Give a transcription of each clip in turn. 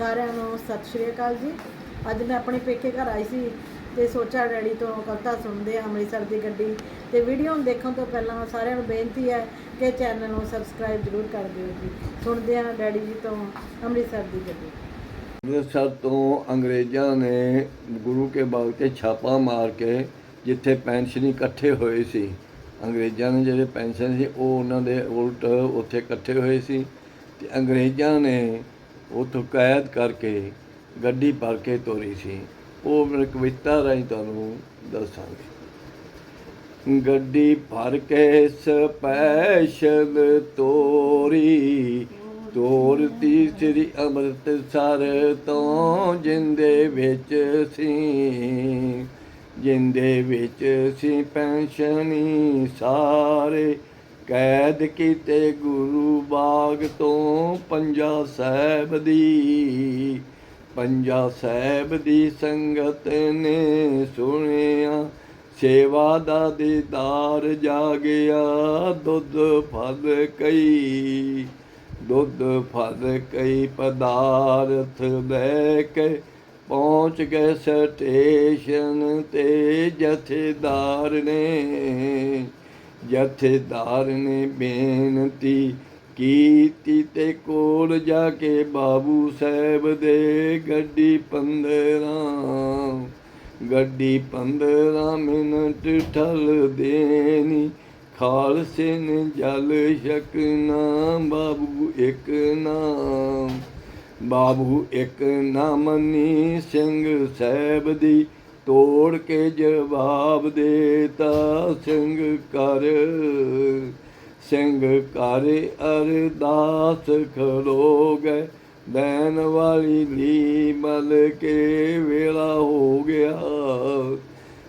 ਸਾਰਿਆਂ ਨੂੰ ਸਤਿ ਸ਼੍ਰੀ ਅਕਾਲ ਜੀ। ਅੱਜ ਮੈਂ ਆਪਣੇ ਪੇਕੇ ਘਰ ਆਈ ਸੀ ਤੇ ਸੋਚਿਆ ਡੈਡੀ ਤੋਂ ਕਵਿਤਾ ਸੁਣਦੇ ਆ ਅੰਮ੍ਰਿਤਸਰ ਦੀ ਗੱਡੀ ਤੇ ਵੀਡੀਓ ਨੂੰ ਦੇਖਣ ਤੋਂ ਪਹਿਲਾਂ ਸਾਰਿਆਂ ਨੂੰ ਬੇਨਤੀ ਹੈ ਕਿ ਚੈਨਲ ਨੂੰ ਸਬਸਕ੍ਰਾਈਬ ਜ਼ਰੂਰ ਕਰ ਦਿਓ ਜੀ। ਸੁਣਦੇ ਆ ਡੈਡੀ ਜੀ ਤੋਂ ਅੰਮ੍ਰਿਤਸਰ ਦੀ ਗੱਡੀ। ਅੰਮ੍ਰਿਤਸਰ ਤੋਂ ਅੰਗਰੇਜ਼ਾਂ ਨੇ ਗੁਰੂ ਕੇ ਬਾਗ ਤੇ ਛਾਪਾ ਮਾਰ ਕੇ ਜਿੱਥੇ ਪੈਨਸ਼ਨ ਇਕੱਠੇ ਹੋਏ ਸੀ, ਅੰਗਰੇਜ਼ਾਂ ਨੇ ਜਿਹੜੇ ਪੈਨਸ਼ਨ ਸੀ ਉਹ ਉਹਨਾਂ ਦੇ ਉਲਟ ਉੱਥੇ ਇਕੱਠੇ ਹੋਏ ਸੀ ਤੇ ਅੰਗਰੇਜ਼ਾਂ ਨੇ ਉੱਥੋਂ ਕੈਦ ਕਰਕੇ ਗੱਡੀ ਭਰ ਕੇ ਤੋਰੀ ਸੀ। ਉਹ ਮੈਂ ਕਵਿਤਾ ਰਾਹੀਂ ਤੁਹਾਨੂੰ ਦੱਸਾਂਗੇ। ਗੱਡੀ ਭਰ ਕੇ ਸਪੈਸ਼ਲ ਤੋਰੀ ਤੋਰਦੀ ਸ੍ਰੀ ਅੰਮ੍ਰਿਤਸਰ ਤੋਂ ਜਿੰਦੇ ਵਿੱਚ ਸੀ। ਜਿੰਦੇ ਵਿੱਚ ਸੀ ਪੈਨਸ਼ਨੀ ਸਾਰੇ ਕੈਦ ਕੀਤੇ ਗੁਰੂ ਬਾਗ ਤੋਂ ਪੰਜਾ ਸਾਹਿਬ ਦੀ। ਪੰਜਾ ਸਾਹਿਬ ਦੀ ਸੰਗਤ ਨੇ ਸੁਣਿਆ, ਸੇਵਾ ਦਾ ਦੀਦਾਰ ਜਾਗਿਆ, ਦੁੱਧ ਫਲ ਕਈ, ਦੁੱਧ ਫਲ ਕਈ ਪਦਾਰਥ ਲੈ ਕੇ ਪਹੁੰਚ ਗਏ ਸਟੇਸ਼ਨ ਤੇ ਜਥੇਦਾਰ ਨੇ। ਜਥੇਦਾਰ ਨੇ ਬੇਨਤੀ ਕੀਤੀ ਤੇ ਕੋਲ ਜਾ ਕੇ ਬਾਬੂ ਸਾਹਿਬ ਦੇ ਗੱਡੀ 15 ਗੱਡੀ 15 ਮਿੰਟ ਠਲ ਦੇਣੀ। ਖਾਲਸੇ ਨੇ ਜਲ ਛਕਣਾ ਬਾਬੂ ਇੱਕ ਨਾਮ। ਬਾਬੂ ਇੱਕ ਨਾ ਮੰਨੀ ਸਿੰਘ ਸਾਹਿਬ ਦੀ ਤੋੜ ਕੇ ਜਵਾਬ ਦੇਤਾ, ਸਿੰਘ ਕਰ ਸਿੰਘ ਕਰ ਅਰਦਾਸ ਖਲੋ ਗਏ। ਲੈਣ ਵਾਲੀ ਨੀ ਮਲ ਕੇ ਵੇਲਾ ਹੋ ਗਿਆ।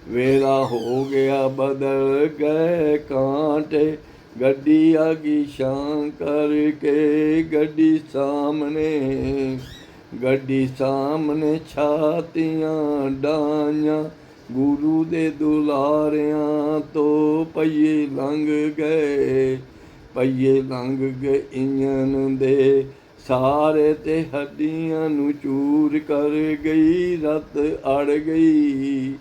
ਵੇਲਾ ਹੋ ਗਿਆ, ਬਦਲ ਗਏ ਕਾਂਟੇ। ਗੱਡੀ ਆ ਗਈ ਸ਼ਾਂ ਕਰਕੇ, ਗੱਡੀ ਸਾਹਮਣੇ। ਗੱਡੀ ਸਾਹਮਣੇ ਛਾਤੀਆਂ ਡਾਈਆਂ, ਗੁਰੂ ਦੇ ਦੁਲਾਰਿਆਂ ਤੋਂ ਪਈਏ ਲੰਘ ਗਏ। ਪਈਏ ਲੰਘ ਗਏ ਇੰਜਨ ਦੇ ਸਾਰੇ ਤੇ ਹੱਡੀਆਂ ਨੂੰ ਚੂਰ ਕਰ ਗਈ, ਰਤ ਅੜ ਗਈ।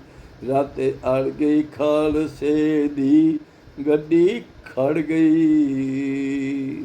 ਰਤ ਅੜ ਗਈ ਖਾਲਸੇ ਦੀ ਗੱਡੀ ਖੜ ਗਈ।